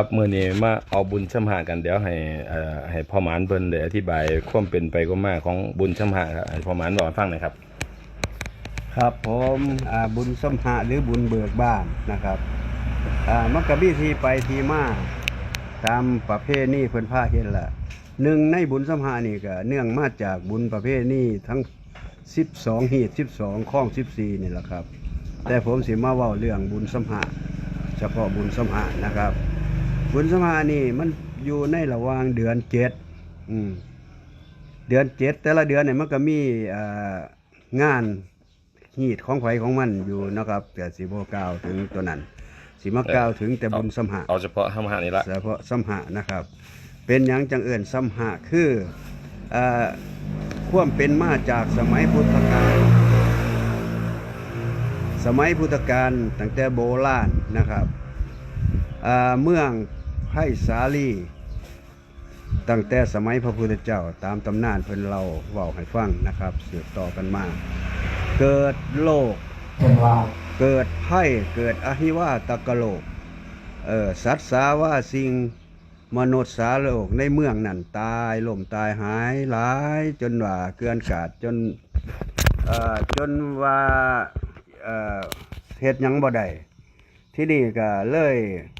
ครับมื้อนี้มาเอาบุญชำหากันเดี๋ยวให้ให้พ่อหมานเพิ่นได้อธิบายความเป็นไปก็มาของบุญชำหาครับให้พ่อหมานบอกให้ฟังหน่อยครับ ครับผมอ่าบุญสมหะหรือบุญเบิกบ้านนะครับอ่ามันก็มีทีไปทีมาตามประเภทนี้เพิ่นพาเห็นละหนึ่งในบุญสมหะนี่ก็เนื่องมาจากบุญประเภทนี้ทั้ง 12หีด12ข้อง 14นี่แหละครับ แต่ผมสิมาเว้าเรื่องบุญสมหะเฉพาะบุญสมหะนะครับ บุญสมหะนี่มันอยู่ในระหว่างเดือนเจ็ดอืมเดือนเจ็ดแต่ละเดือนเนี่ยมันก็มีอ่างานหีดของไผของมันอยู่นะครับแต่สีโบกล่าวถึงตัวนั้นสีมากล่าวถึงแต่บุญสัมหะเอาเฉพาะชำหานี่ละเฉพาะสัมหะนะครับ เป็นหยังจังเอิญสัมหะคือเอ่อความเป็นมาจากสมัยพุทธกาลสมัยพุทธกาลตั้งแต่โบราณนะครับอ่าเมือง ไผ่สาลีตั้งแต่สมัยพระพุทธเจ้าตามตำนานเพิ่นเราเว้าให้ฟังนะครับสืบต่อกันมา เกิดโลกเป็นว่าเกิดไพ่เกิดอหิวาตกโลกเออสัตว์สาว่าสิ่งมนุษย์สาโลกในเมืองนั่นตายล่มตายหายหลายจนว่าเกลื่อนกาดจนเอ่อจนว่าเอ่อเฮ็ดหยังบ่ได้ที่นี่ก็เลยเอ่อ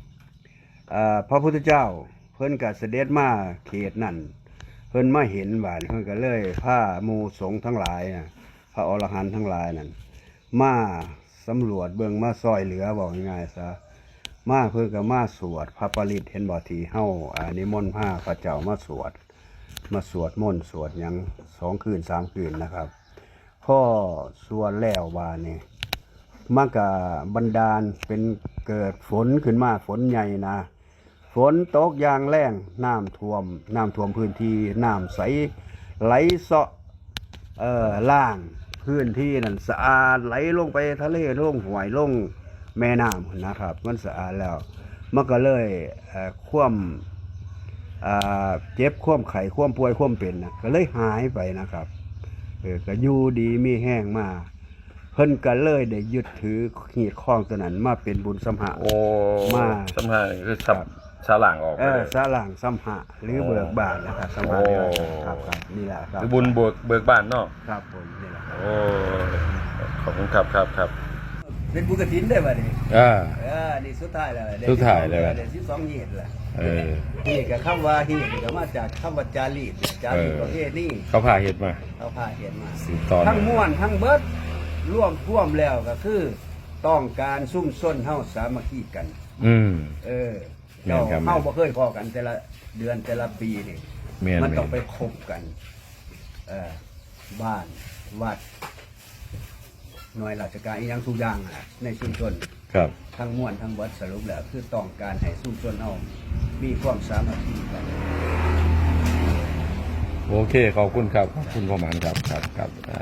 พระพุทธเจ้า เพิ่นก็เสด็จมาเขตนั่นเพิ่นมาเห็นบาดเพิ่นก็เลยพามูสงทั้งหลายนะพระอรหันต์ทั้งหลายนั่นมาสำรวจเบื้องมาซอยเหลือบอกง่ายๆซะมาเพื่อก็มาสวด พระปริตเห็นบ่ทีเฮาอ่านิมนต์พระพระเจ้ามาสวด มาสวดมนต์สวดยังสองคืนสามคืนนะครับพ่อสวดแล้ววานี่มากะบันดาลเป็นเกิดฝนขึ้นมาฝนใหญ่นะ ฝนตกอย่างแรงน้ำท่วมน้ำท่วมพื้นที่น้ำใสไหลเสาะเอ่อล่างพื้นที่นั่นสะอาดไหลลงไปทะเลลงห่วยลงแม่น้ำนะครับ มันสะอาดแล้วมันก็เลยเอ่อคว่ำอ่าเจ็บคว่ำไข้คว่ำป่วยคว่ำเป็นนะก็เลยหายไปนะครับเออก็อยู่ดีมีแห้งมาเพิ่นก็เลยได้ยึดถือหีดข้องตัวนั้นมาเป็นบุญสมหะโอ้มาชำหานี่คือสับครับ สลางออกไปเอเลอยสาหลังสัมหะหรือเบิกบานนะครับสัมหะโอ้ ครับครับนี่แหละครับคือบุญเบิกเบิกบ้านเนาะครับผมนี่แหละครับโอ้ขอบคุณครับครับครับเป็นบุญกฐินได้ป่ะนี่อ่า เออนี่สุดท้ายแล้วสุดท้ายแล้ว เดี๋ยวที่สองเหตุแหละเออเหตุกับคำว่าเหตุก็มาจากคำว่าจารีตจารีตเออ ประเภทนี้เขาพาเฮ็ดมาเขาพาเหตุมาสืบต่อทั้งม้วนทั้งเบิดร่วมท่วมแล้วก็คือ ต้องการซุ่มส้นเฮาสามัคคีกัน อืม เออ แม่เจ้านครับเฮาบ่เคยพอกันแต่ละเดือนแต่ละปีนี่ แม่นมันแม่ต้องนไปคบกัน เออบ้านวัดหน่วยราชการอีหยังทุกอย่างอะในชุมชน ครับ ทั้งมวลทั้งเบิดสรุปแล้วคือต้องการให้สู้ชนเอามีความสามัคคีกัน โอเค ขอบคุณครับ ขอบคุณพ่อหมานครับ ครับครับอ่า